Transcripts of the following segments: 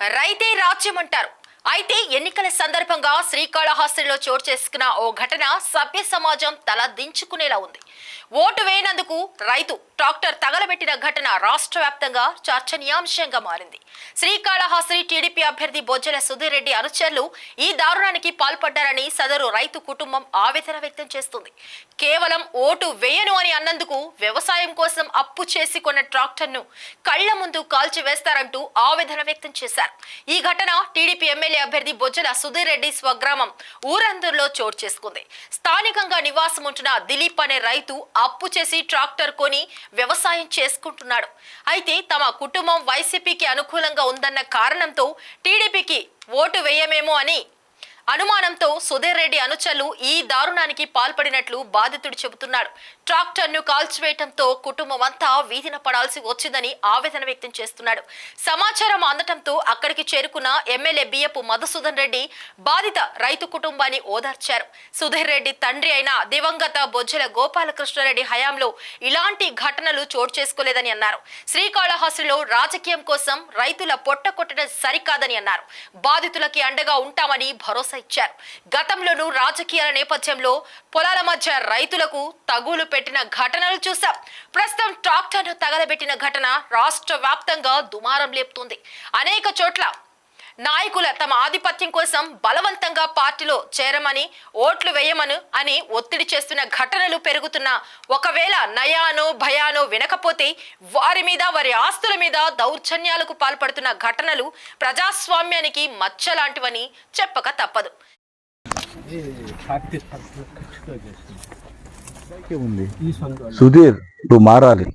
రైతే రాజ్యం అంటారు అయితే ఎన్నికల సందర్భంగా శ్రీకాళహస్తిలో చోటు చేసుకున్న ఓ ఘటన సభ్య సమాజం తల దించుకునేలా ఉంది. ఓటు వేయనందుకు రైతు ట్రాక్టర్ తగలబెట్టిన ఘటన రాష్ట్ర వ్యాప్తంగా చర్చనీయాంశంగా మారింది. శ్రీకాళహస్తి టీడీపీ అభ్యర్థి బొజ్జల సుధీర్ రెడ్డి అనుచరులు ఈ దారుణానికి పాల్పడ్డారని సదరు రైతు కుటుంబం ఆవేదన వ్యక్తం చేస్తుంది. కేవలం ఓటు వేయను అని అన్నందుకు వ్యవసాయం కోసం అప్పు చేసి కొన్న ట్రాక్టర్ను కళ్ళ ముందు కాల్చి వేస్తారంటూ ఆవేదన వ్యక్తం చేశారు. ఈ ఘటన టీడీపీ ఎమ్మెల్యే అభ్యర్థి బొజ్జల సుధీర్ రెడ్డి స్వగ్రామం ఊరందరిలో చోటు చేసుకుంది. స్థానికంగా నివాసం ఉంటున్న దిలీప్ అనే రైతు అప్పు చేసి ట్రాక్టర్ కొని వ్యవసాయం చేసుకుంటున్నాడు. అయితే తమ కుటుంబం వైసీపీకి అనుకూలంగా ఉందన్న కారణంతో టీడీపీకి ఓటు వేయమేమో అని అనుమానంతో సుధీర్ రెడ్డి అనుచరులు ఈ దారుణానికి పాల్పడినట్లు బాధితుడు చెబుతున్నాడు. ట్రాక్టర్ను కాల్చివేయటంతో కుటుంబం అంతా వీధిన పడాల్సి వచ్చిందని ఆవేదన వ్యక్తం చేస్తున్నాడు. సమాచారం అందటంతో అక్కడికి చేరుకున్న ఎమ్మెల్యే బియ్యపు మధుసూదన్ రెడ్డి బాధిత రైతు కుటుంబాన్ని ఓదార్చారు. సుధీర్ రెడ్డి తండ్రి అయిన దివంగత బొజ్జల గోపాలకృష్ణారెడ్డి హయాంలో ఇలాంటి ఘటనలు చోటు చేసుకోలేదని అన్నారు. శ్రీకాళహస్తిలో రాజకీయం కోసం రైతుల పొట్ట కొట్టడం సరికాదని అన్నారు. బాధితులకి అండగా ఉంటామని భరోసా ఇచ్చారు గతంలోనూ రాజకీయాల నేపథ్యంలో పొలాల మధ్య రైతులకు తగులు పెట్టిన ఘటనలు చూశాం. ప్రస్తుతం ట్రాక్టర్ను తగలబెట్టిన ఘటన రాష్ట్ర వ్యాప్తంగా దుమారం లేపుతుంది. అనేక చోట్ల నాయకుల తమ ఆధిపత్యం కోసం బలవంతంగా పార్టీలో చేరమని ఓట్లు వేయమను అని ఒత్తిడి చేస్తున్న ఘటనలు పెరుగుతున్న ఒకవేళ నయానో భయానో వినకపోతే వారి మీద వారి ఆస్తుల మీద దౌర్జన్యాలకు పాల్పడుతున్న ఘటనలు ప్రజాస్వామ్యానికి మచ్చ లాంటివని చెప్పక తప్పదు. సుధీర్ నువ్వు మారాలి.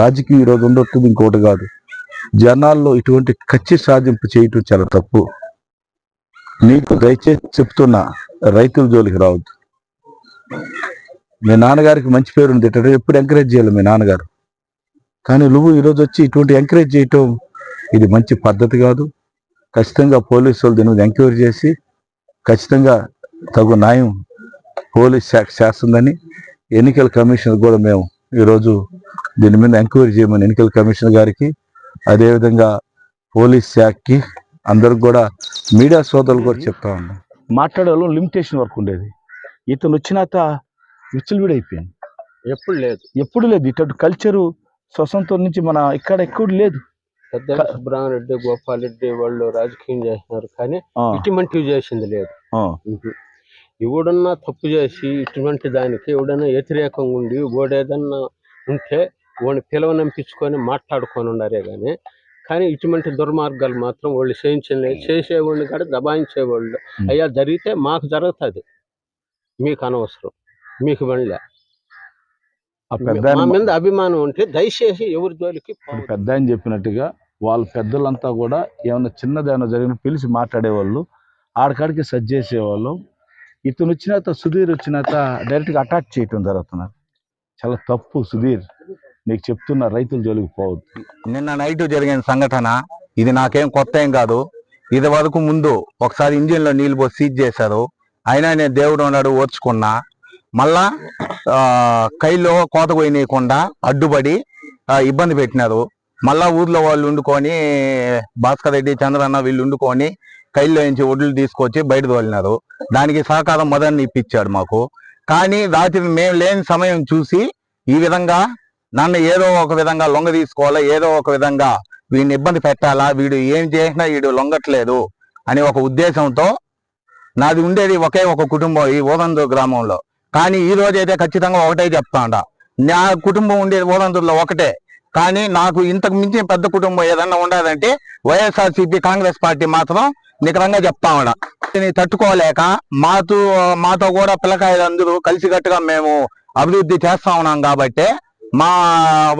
రాజకీయం ఈరోజు ఉండొస్తుంది ఇంకోటి కాదు. జనాల్లో ఇటువంటి కచ్చి సాధింపు చేయటం చాలా తప్పు. నీకు దయచేసి చెప్తున్నా రైతుల జోలికి రావద్దు. మీ నాన్నగారికి మంచి పేరు ఉంది ఎప్పుడు ఎంకరేజ్ చేయాలి మీ నాన్నగారు? కానీ నువ్వు ఈరోజు వచ్చి ఇటువంటి ఎంకరేజ్ చేయటం ఇది మంచి పద్ధతి కాదు. ఖచ్చితంగా పోలీసు వాళ్ళు దీని మీద ఎంక్వైరీ చేసి ఖచ్చితంగా తగు న్యాయం పోలీస్ శాఖ చేస్తుందని ఎన్నికల కమిషన్ కూడా మేము ఈరోజు దీని మీద ఎంక్వైరీ చేయమని ఎన్నికల కమిషన్ గారికి అదేవిధంగా పోలీస్ శాఖకి అందరికి కూడా మీడియా సోదరులు కూడా చెప్తా ఉన్నాం. మాట్లాడే వాళ్ళు లిమిటేషన్ వరకు ఉండేది. ఇతను వచ్చినాక విచ్చలవిడైపోయింది ఎప్పుడు లేదు. ఎప్పుడు లేదు. ఇటువంటి కల్చరు స్వసంతం నుంచి మన ఇక్కడ ఎక్కడ లేదు. పెద్ద సుబ్రహ్మరెడ్డి గోపాల్ రెడ్డి వాళ్ళు రాజకీయం చేస్తున్నారు కానీ ఆ, ఇటువంటివి చేసింది లేదు. ఎవడన్నా తప్పు చేసి ఇటువంటి దానికి ఎవడన్నా వ్యతిరేకంగా ఉండి ఓడేదన్నా ఉంటే వాడిని పిలవనంపించుకొని మాట్లాడుకొని ఉండారే కానీ కానీ ఇటువంటి దుర్మార్గాలు మాత్రం వాళ్ళు చేయించలేదు చేసేవాడిని కూడా దబాయించేవాళ్ళు. అయ్యా జరిగితే మాకు జరుగుతుంది. మీకు అనవసరం. మీకు వెళ్ళే. ఆ పెద్ద మా ఆయన- మీద అభిమానం ఉంటే దయచేసి ఎవరి జోలికి. పెద్ద ఆయన చెప్పినట్టుగా వాళ్ళ పెద్దలంతా కూడా ఏమైనా జరిగిన పిలిచి మాట్లాడేవాళ్ళు ఆడకాడికి సజ్జ చేసేవాళ్ళు. ఇతను వచ్చినాక సుధీర్ వచ్చినాక డైరెక్ట్గా అటాక్ చేయటం జరుగుతున్నారు. చాలా తప్పు సుధీర్. నీకు చెప్తున్న రైతుల జోలికి పోవద్దు. నిన్న నైట్ జరిగిన సంఘటన ఇది నాకేం కొత్త ఏం కాదు. ఇది వరకు ముందు ఒకసారి ఇంజిన్లో నీళ్ళు నీళ్ళు పోసి సీజ్ చేశారు. అయినా నేను దేవుడు ఉన్నాడు ఓర్చుకున్నా. మళ్ళా కైలో కోత పోయినీయకుండా అడ్డుపడి ఇబ్బంది పెట్టినారు. మళ్ళా ఊర్లో వాళ్ళు వండుకొని భాస్కర్ రెడ్డి చంద్రన్న వీళ్ళు వండుకొని కైల్లో నుంచి ఒడ్లు తీసుకొచ్చి బయట తోలినారు. దానికి సహకారం మదన్ ఇప్పించాడు మాకు. కానీ రాత్రి మేము లేని సమయం చూసి ఈ విధంగా నన్ను ఏదో ఒక విధంగా లొంగ తీసుకోవాలా ఏదో ఒక విధంగా వీడిని ఇబ్బంది పెట్టాలా వీడు ఏం చేసినా వీడు లొంగట్లేదు అని ఒక ఉద్దేశంతో నాది ఉండేది ఒకే ఒక కుటుంబం ఈ ఓదందూరు గ్రామంలో. కానీ ఈ రోజు అయితే ఖచ్చితంగా ఒకటే చెప్తాండ. నా కుటుంబం ఉండేది ఓదందూరులో ఒకటే. కానీ నాకు ఇంతకు మించి పెద్ద కుటుంబం ఏదన్నా ఉండదంటే వైఎస్ఆర్సీపీ కాంగ్రెస్ పార్టీ మాత్రం నికరంగా చెప్తామడ తట్టుకోలేక మాతో మాతో కూడా పిల్లకాయలు అందరూ కలిసికట్టుగా మేము అభివృద్ధి చేస్తా ఉన్నాం కాబట్టి మా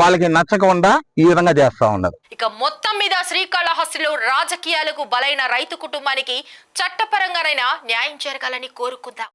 వాళ్ళకి నచ్చకుండా ఈ విధంగా చేస్తా ఉన్నారు. ఇక మొత్తం మీద శ్రీకాళహస్తిలో రాజకీయాలకు బలైన రైతు కుటుంబానికి చట్టపరంగానైనా న్యాయం జరగాలని కోరుకుందాం.